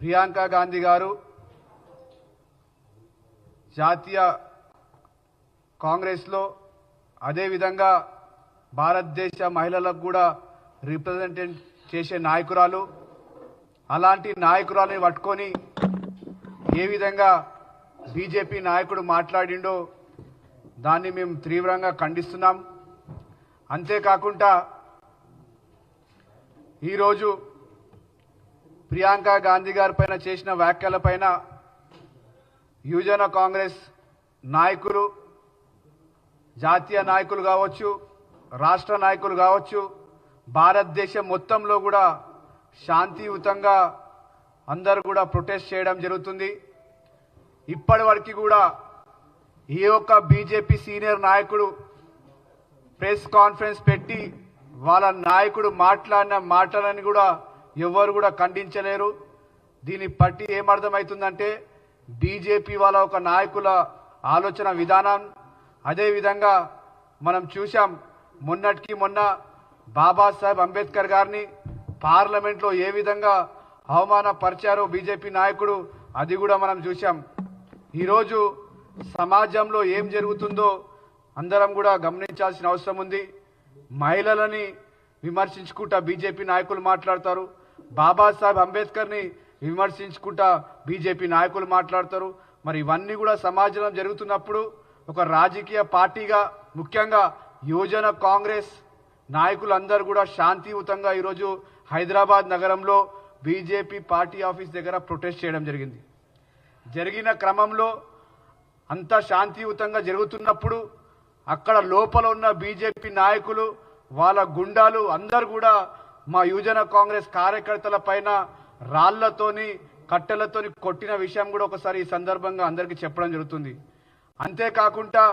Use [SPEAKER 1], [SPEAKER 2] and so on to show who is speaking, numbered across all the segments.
[SPEAKER 1] ప్రియాంక గాంధీ గారు జాతీయ కాంగ్రెస్లో అదేవిధంగా భారతదేశ మహిళలకు కూడా రిప్రజెంటేట్ చేసే నాయకురాలు అలాంటి నాయకురాలని పట్టుకొని ఏ విధంగా బీజేపీ నాయకుడు మాట్లాడిండో దాన్ని మేము తీవ్రంగా ఖండిస్తున్నాం. అంతేకాకుండా ఈరోజు ప్రియాంక గాంధీ గారి పైన చేసిన వ్యాఖ్యలపైన యువజన కాంగ్రెస్ నాయకులు జాతీయ నాయకులు కావచ్చు రాష్ట్ర నాయకులు కావచ్చు భారతదేశం మొత్తంలో కూడా శాంతియుతంగా అందరూ కూడా ప్రొటెస్ట్ చేయడం జరుగుతుంది. ఇప్పటి వరకు కూడా ఏ ఒక్క బీజేపీ సీనియర్ నాయకుడు ప్రెస్ కాన్ఫరెన్స్ పెట్టి వాళ్ళ నాయకుడు మాట్లాడిన మాటలని కూడా ఎవరు కూడా ఖండించలేరు. దీన్ని బట్టి ఏమర్థమవుతుందంటే బీజేపీ వాళ్ళ ఒక నాయకుల ఆలోచన విధానం. అదేవిధంగా మనం చూసాం మొన్నటికి మొన్న బాబాసాహెబ్ అంబేద్కర్ గారిని పార్లమెంట్లో ఏ విధంగా అవమానపరిచారో బీజేపీ నాయకుడు అది కూడా మనం చూసాం ఈరోజు సమాజంలో ఏం జరుగుతుందో అందరం కూడా గమనించాల్సిన అవసరం ఉంది. మహిళలని విమర్శించుకుంటా బీజేపీ నాయకులు మాట్లాడతారు. బాబాసాహెబ్ అంబేద్కర్ని విమర్శించుకుంటా బీజేపీ నాయకులు మాట్లాడతారు. మరి ఇవన్నీ కూడా సమాజంలో జరుగుతున్నప్పుడు ఒక రాజకీయ పార్టీగా ముఖ్యంగా యువజన కాంగ్రెస్ నాయకులందరూ కూడా శాంతియుతంగా ఈరోజు హైదరాబాద్ నగరంలో బీజేపీ పార్టీ ఆఫీస్ దగ్గర ప్రొటెస్ట్ చేయడం జరిగింది. జరిగిన క్రమంలో అంత శాంతియుతంగా జరుగుతున్నప్పుడు అక్కడ లోపల ఉన్న బీజేపీ నాయకులు వాళ్ళ గుండాలు అందరు కూడా మా యువజన కాంగ్రెస్ కార్యకర్తల పైన రాళ్ళతోని కట్టెలతోని కొట్టిన విషయం కూడా ఒకసారి ఈ సందర్భంగా అందరికీ చెప్పడం జరుగుతుంది. అంతేకాకుండా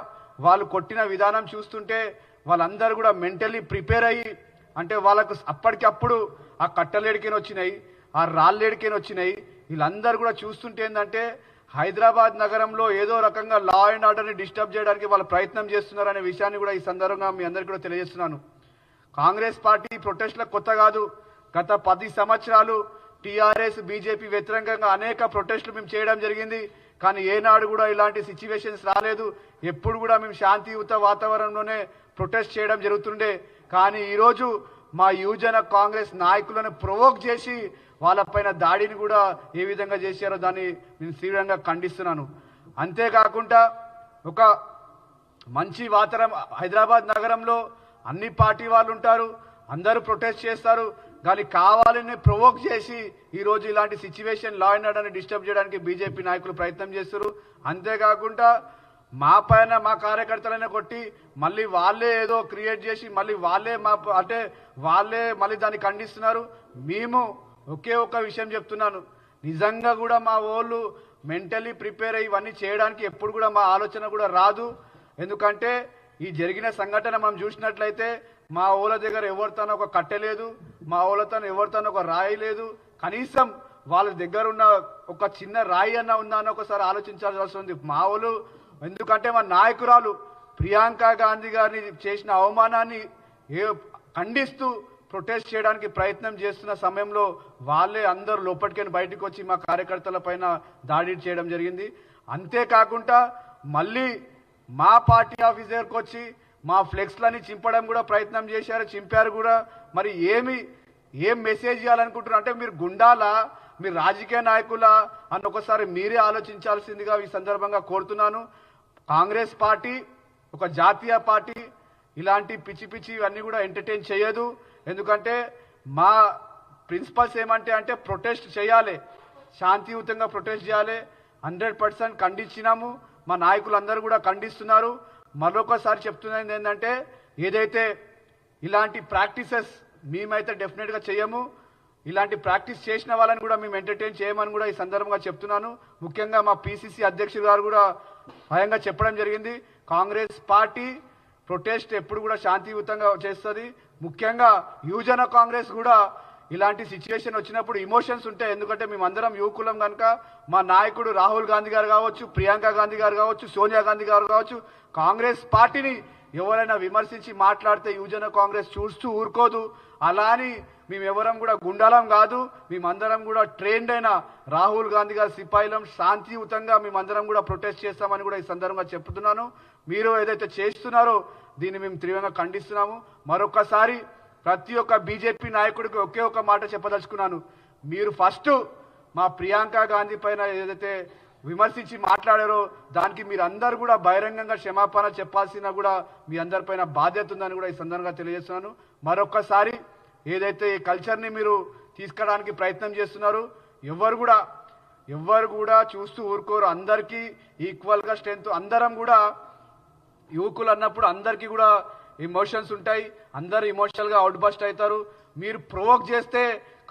[SPEAKER 1] వాళ్ళు కొట్టిన విధానం చూస్తుంటే వాళ్ళందరూ కూడా మెంటల్లీ ప్రిపేర్ అయ్యి అంటే వాళ్ళకు అప్పటికప్పుడు ఆ కట్టలేడికైనా వచ్చినాయి ఆ రాళ్ళేడికైనా వచ్చినాయి. వీళ్ళందరూ కూడా చూస్తుంటే ఏంటంటే హైదరాబాద్ నగరంలో ఏదో రకంగా లా అండ్ ఆర్డర్ని డిస్టర్బ్ చేయడానికి వాళ్ళు ప్రయత్నం చేస్తున్నారనే విషయాన్ని కూడా ఈ సందర్భంగా మీ అందరికీ కూడా తెలియజేస్తున్నాను. కాంగ్రెస్ పార్టీ ప్రొటెస్ట్లకు కొత్త కాదు. గత పది సంవత్సరాలు టీఆర్ఎస్ బీజేపీ వ్యతిరేకంగా అనేక ప్రొటెస్టులు మేము చేయడం జరిగింది. కానీ ఏనాడు కూడా ఇలాంటి సిచ్యువేషన్స్ రాలేదు. ఎప్పుడు కూడా మేము శాంతియుత వాతావరణంలోనే ప్రొటెస్ట్ చేయడం జరుగుతుండే. కానీ ఈరోజు మా యువజన కాంగ్రెస్ నాయకులను ప్రొవోక్ చేసి వాళ్ళపైన దాడిని కూడా ఏ విధంగా చేశారో దాన్ని నేను తీవ్రంగా ఖండిస్తున్నాను. అంతేకాకుండా ఒక మంచి వాతావరణం హైదరాబాద్ నగరంలో అన్ని పార్టీ వాళ్ళు ఉంటారు అందరూ ప్రొటెస్ట్ చేస్తారు. కానీ కావాలని ప్రొవోక్ చేసి ఈరోజు ఇలాంటి సిచ్యువేషన్ లా అండ్ ఆర్డర్ని డిస్టర్బ్ చేయడానికి బీజేపీ నాయకులు ప్రయత్నం చేస్తారు అంతేకాకుండా మా పైన మా కార్యకర్తలనే కొట్టి మళ్ళీ వాళ్ళే ఏదో క్రియేట్ చేసి మళ్ళీ వాళ్ళే మా అంటే వాళ్ళే మళ్ళీ దాన్ని ఖండిస్తున్నారు. మేము ఒకే ఒక విషయం చెప్తున్నాను. నిజంగా కూడా మా వాళ్ళు మెంటలీ ప్రిపేర్ అయ్యి ఇవన్నీ చేయడానికి ఎప్పుడు కూడా మా ఆలోచన కూడా రాదు. ఎందుకంటే ఈ జరిగిన సంఘటన మనం చూసినట్లయితే మా ఊళ్ళ దగ్గర ఎవరితోనో ఒక కట్టె లేదు మా ఊళ్ళతో ఎవరితోనో ఒక రాయి లేదు. కనీసం వాళ్ళ దగ్గర ఉన్న ఒక చిన్న రాయి అన్న ఉందా అని ఒకసారి ఆలోచించాల్సి ఉంది. మా ఊళ్ళు ఎందుకంటే మా నాయకురాలు ప్రియాంక గాంధీ గారిని చేసిన అవమానాన్ని ఏ ఖండిస్తూ ప్రొటెస్ట్ చేయడానికి ప్రయత్నం చేస్తున్న సమయంలో వాళ్ళే అందరూ లోపలికని బయటకు వచ్చి మా కార్యకర్తల పైన దాడి చేయడం జరిగింది. అంతేకాకుండా మళ్ళీ మా పార్టీ ఆఫీస్ దగ్గరకు వచ్చి మా ఫ్లెక్స్లని చింపడం కూడా ప్రయత్నం చేశారు చింపారు కూడా. మరి ఏమి ఏం మెసేజ్ ఇవ్వాలనుకుంటున్నారు అంటే మీరు గుండాలా? మీరు రాజకీయ నాయకుల? అని ఒకసారి మీరే ఆలోచించాల్సిందిగా ఈ సందర్భంగా కోరుతున్నాను. కాంగ్రెస్ పార్టీ ఒక జాతీయ పార్టీ ఇలాంటి పిచ్చి పిచ్చి ఇవన్నీ కూడా ఎంటర్టైన్ చేయదు. ఎందుకంటే మా ప్రిన్సిపల్స్ ఏమంటే అంటే ప్రొటెస్ట్ చేయాలి. శాంతియుతంగా ప్రొటెస్ట్ చేయాలి. హండ్రెడ్ పర్సెంట్ ఖండించినాము. మా నాయకులందరూ కూడా ఖండిస్తున్నారు. మరొకసారి చెప్తున్నది ఏంటంటే ఏదైతే ఇలాంటి ప్రాక్టీసెస్ మేమైతే డెఫినెట్గా చేయము ఇలాంటి ప్రాక్టీస్ చేసిన వాళ్ళని కూడా మేము ఎంటర్టైన్ చేయమని కూడా ఈ సందర్భంగా చెప్తున్నాను. ముఖ్యంగా మా పిసిసి అధ్యక్షుడు గారు కూడా భయంగా చెప్పడం జరిగింది. కాంగ్రెస్ పార్టీ ప్రొటెస్ట్ ఎప్పుడు కూడా శాంతియుతంగా చేస్తుంది. ముఖ్యంగా యువజన కాంగ్రెస్ కూడా ఇలాంటి సిచ్యువేషన్ వచ్చినప్పుడు ఇమోషన్స్ ఉంటాయి ఎందుకంటే మేమందరం యువకులం కనుక మా నాయకుడు రాహుల్ గాంధీ గారు కావచ్చు ప్రియాంక గాంధీ గారు కావచ్చు సోనియా గాంధీ గారు కావచ్చు కాంగ్రెస్ పార్టీని ఎవరైనా విమర్శించి మాట్లాడితే యువజన కాంగ్రెస్ చూస్తూ ఊరుకోదు. అలా అని మేము ఎవరం కూడా గుండాలం కాదు మేమందరం కూడా ట్రైన్డ్ అయిన రాహుల్ గాంధీ గారి సిపాయిలం శాంతియుతంగా మేమందరం కూడా ప్రొటెస్ట్ చేస్తామని కూడా ఈ సందర్భంగా చెప్తున్నాను. మీరు ఏదైతే చేస్తున్నారో దీన్ని మేము తీవ్రంగా ఖండిస్తున్నాము. మరొకసారి ప్రతి ఒక్క బీజేపీ నాయకుడికి ఒకే ఒక మాట చెప్పదలుచుకున్నాను. మీరు ఫస్ట్ మా ప్రియాంక గాంధీ పైన ఏదైతే విమర్శించి మాట్లాడారో దానికి మీరు అందరు కూడా బహిరంగంగా క్షమాపణ చెప్పాల్సిన కూడా మీ అందరిపైన బాధ్యత ఉందని కూడా ఈ సందర్భంగా తెలియజేస్తున్నాను. మరొక్కసారి ఏదైతే ఈ కల్చర్ని మీరు తీసుకురావడానికి ప్రయత్నం చేస్తున్నారు ఎవరు కూడా ఎవరు కూడా చూస్తూ ఊరుకోరు. అందరికీ ఈక్వల్గా స్ట్రెంత్ అందరం కూడా యువకులు అన్నప్పుడు అందరికీ కూడా ఇమోషన్స్ ఉంటాయి అందరు ఇమోషనల్గా అవుట్ బస్ట్ అవుతారు. మీరు ప్రొవోక్ చేస్తే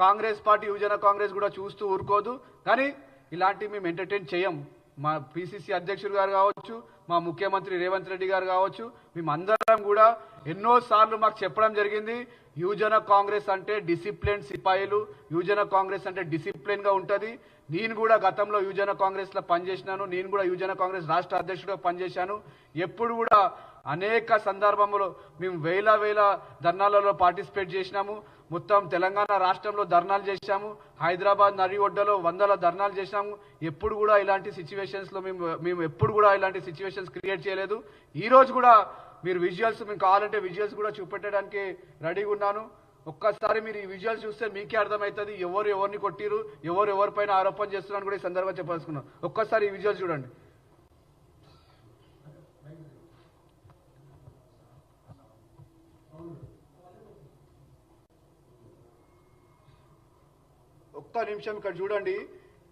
[SPEAKER 1] కాంగ్రెస్ పార్టీ యువజన కాంగ్రెస్ కూడా చూస్తూ ఊరుకోదు. కానీ ఇలాంటివి మేము ఎంటర్టైన్ చేయం. మా పిసిసి అధ్యక్షుడు గారు కావచ్చు మా ముఖ్యమంత్రి రేవంత్ రెడ్డి గారు కావచ్చు మేమందరం కూడా ఎన్నోసార్లు మాకు చెప్పడం జరిగింది యువజన కాంగ్రెస్ అంటే డిసిప్లిన్ సిపాయిలు యువజన కాంగ్రెస్ అంటే డిసిప్లిన్గా ఉంటుంది. నేను కూడా గతంలో యువజన కాంగ్రెస్లో పనిచేసినాను నేను కూడా యువజన కాంగ్రెస్ రాష్ట్ర అధ్యక్షుడిగా పనిచేశాను. ఎప్పుడు కూడా అనేక సందర్భంలో మేము వేల వేల ధర్నాలలో పార్టిసిపేట్ చేసినాము. మొత్తం తెలంగాణ రాష్ట్రంలో ధర్నాలు చేశాము. హైదరాబాద్ నరి ఒడ్డలో వందల ధర్నాలు చేశాము. ఎప్పుడు కూడా ఇలాంటి సిచ్యువేషన్స్లో మేము మేము ఎప్పుడు కూడా ఇలాంటి సిచ్యువేషన్స్ క్రియేట్ చేయలేదు. ఈరోజు కూడా మీరు విజువల్స్ మీకు కావాలంటే విజువల్స్ కూడా చూపెట్టడానికి రెడీగా ఉన్నాను. ఒక్కసారి మీరు ఈ విజువల్స్ చూస్తే మీకే అర్థమవుతుంది ఎవరు ఎవరిని కొట్టిరు ఎవరు ఎవరిపైన ఆరోపణ చేస్తున్నారని కూడా ఈ సందర్భంగా చెప్పాల్సుకున్నాం ఒక్కసారి ఈ విజువల్స్ చూడండి. ఒక్క నిమిషం ఇక్కడ చూడండి.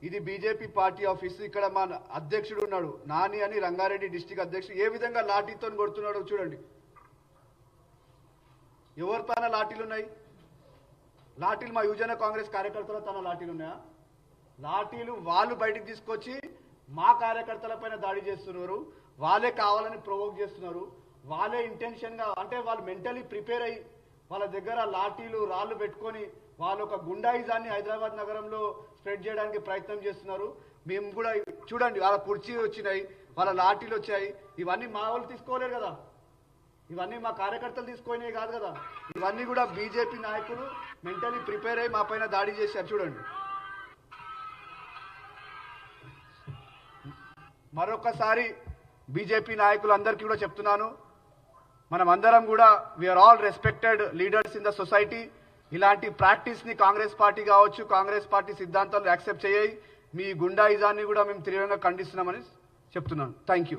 [SPEAKER 1] ఇది బీజేపీ పార్టీ ఆఫీస్. ఇక్కడ మా అధ్యక్షుడు ఉన్నాడు. నాని అని రంగారెడ్డి డిస్టిక్ అధ్యక్షుడు. ఏ విధంగా లాఠీతో కొడుతున్నాడో చూడండి. ఎవరి పైన లాఠీలు ఉన్నాయి లాఠీలు మా యువజన కాంగ్రెస్ కార్యకర్తల తన లాఠీలు ఉన్నాయా? లాఠీలు వాళ్ళు బయటకు తీసుకొచ్చి మా కార్యకర్తల పైన దాడి చేస్తున్నారు. వాళ్ళే కావాలని ప్రొవోక్ చేస్తున్నారు. వాళ్ళే ఇంటెన్షన్గా అంటే వాళ్ళు మెంటలీ ప్రిపేర్ అయ్యి వాళ్ళ దగ్గర లాఠీలు రాళ్ళు పెట్టుకొని వాళ్ళు ఒక గుండాయిజాన్ని హైదరాబాద్ నగరంలో స్ప్రెడ్ చేయడానికి ప్రయత్నం చేస్తున్నారు. మేము కూడా చూడండి వాళ్ళ కుర్చీ వచ్చినాయి వాళ్ళ లాఠీలు వచ్చాయి. ఇవన్నీ మా వాళ్ళు తీసుకోలేరు కదా. ఇవన్నీ మా కార్యకర్తలు తీసుకునే కాదు కదా. ఇవన్నీ కూడా బీజేపీ నాయకులు మెంటలీ ప్రిపేర్ అయ్యి మా పైన దాడి చేశారు. చూడండి. మరొకసారి బీజేపీ నాయకులందరికీ కూడా చెప్తున్నాను. మనం అందరం కూడా we're all respected leaders in the society ఇలాంటి ప్రాక్టీస్ని కాంగ్రెస్ పార్టీ కావచ్చు కాంగ్రెస్ పార్టీ సిద్ధాంతాలు యాక్సెప్ట్ చేయాయి మీ గుండాయిజాన్ని కూడా మేము తీవ్రంగా ఖండిస్తున్నామని చెప్తున్నాను. థ్యాంక్ యూ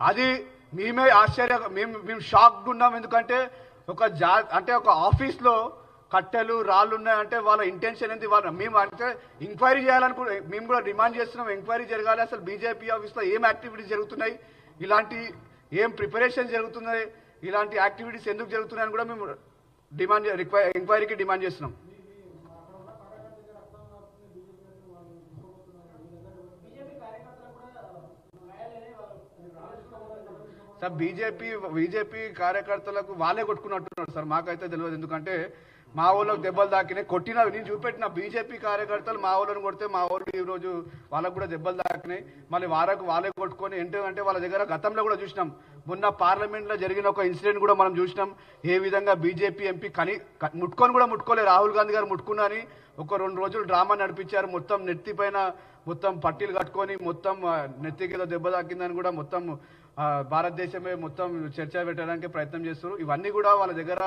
[SPEAKER 1] అది మేమే ఆశ్చర్య మేము మేము షాక్డ్ ఉన్నాం. ఎందుకంటే ఒక జా అంటే ఒక ఆఫీస్లో కట్టెలు రాళ్ళు ఉన్నాయంటే వాళ్ళ ఇంటెన్షన్ ఏంటి వాళ్ళ మేము అంటే ఎంక్వైరీ చేయాలనుకుంటే మేము కూడా డిమాండ్ చేస్తున్నాం. ఎంక్వైరీ జరగాలి. అసలు బీజేపీ ఆఫీస్లో ఏం యాక్టివిటీస్ జరుగుతున్నాయి? ఇలాంటి ఏం ప్రిపరేషన్ జరుగుతున్నాయి? ఇలాంటి యాక్టివిటీస్ ఎందుకు జరుగుతున్నాయని కూడా మేము డిమాండ్ ఎంక్వైరీకి డిమాండ్ చేస్తున్నాం. సార్ బీజేపీ బీజేపీ కార్యకర్తలకు వాళ్ళే కొట్టుకున్నట్టున్నారు సార్. మాకైతే తెలియదు. ఎందుకంటే మా ఊళ్ళకి దెబ్బలు దాకినాయి కొట్టిన నేను చూపెట్టిన బీజేపీ కార్యకర్తలు మా ఊళ్ళని కొడితే మా ఊళ్ళు ఈ రోజు వాళ్ళకు కూడా దెబ్బలు దాకినాయి మళ్ళీ వారకు వాళ్ళే కొట్టుకొని ఏంటంటే వాళ్ళ దగ్గర గతంలో కూడా చూసినాం. మొన్న పార్లమెంట్లో జరిగిన ఒక ఇన్సిడెంట్ కూడా మనం చూసినాం. ఏ విధంగా బీజేపీ ఎంపీ కని ముట్టుకొని కూడా ముట్టుకోలేదు రాహుల్ గాంధీ గారు ముట్టుకున్నారని ఒక రెండు రోజులు డ్రామా నడిపించారు. మొత్తం నెత్తిపైన మొత్తం పట్టీలు కట్టుకొని మొత్తం ఆ, నెత్తికి దెబ్బ తాకిందని కూడా మొత్తం భారతదేశమే మొత్తం చర్చ పెట్టడానికి ప్రయత్నం చేస్తారు ఇవన్నీ కూడా వాళ్ళ దగ్గర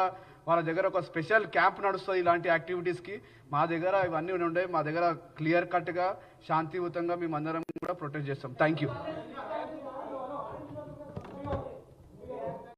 [SPEAKER 1] వాళ్ళ దగ్గర ఒక స్పెషల్ క్యాంప్ నడుస్తుంది ఇలాంటి యాక్టివిటీస్కి. మా దగ్గర ఇవన్నీ ఉండే మా దగ్గర క్లియర్ కట్గా శాంతియుతంగా మేము అందరం కూడా ప్రొటెక్ట్ చేస్తాం. Thank you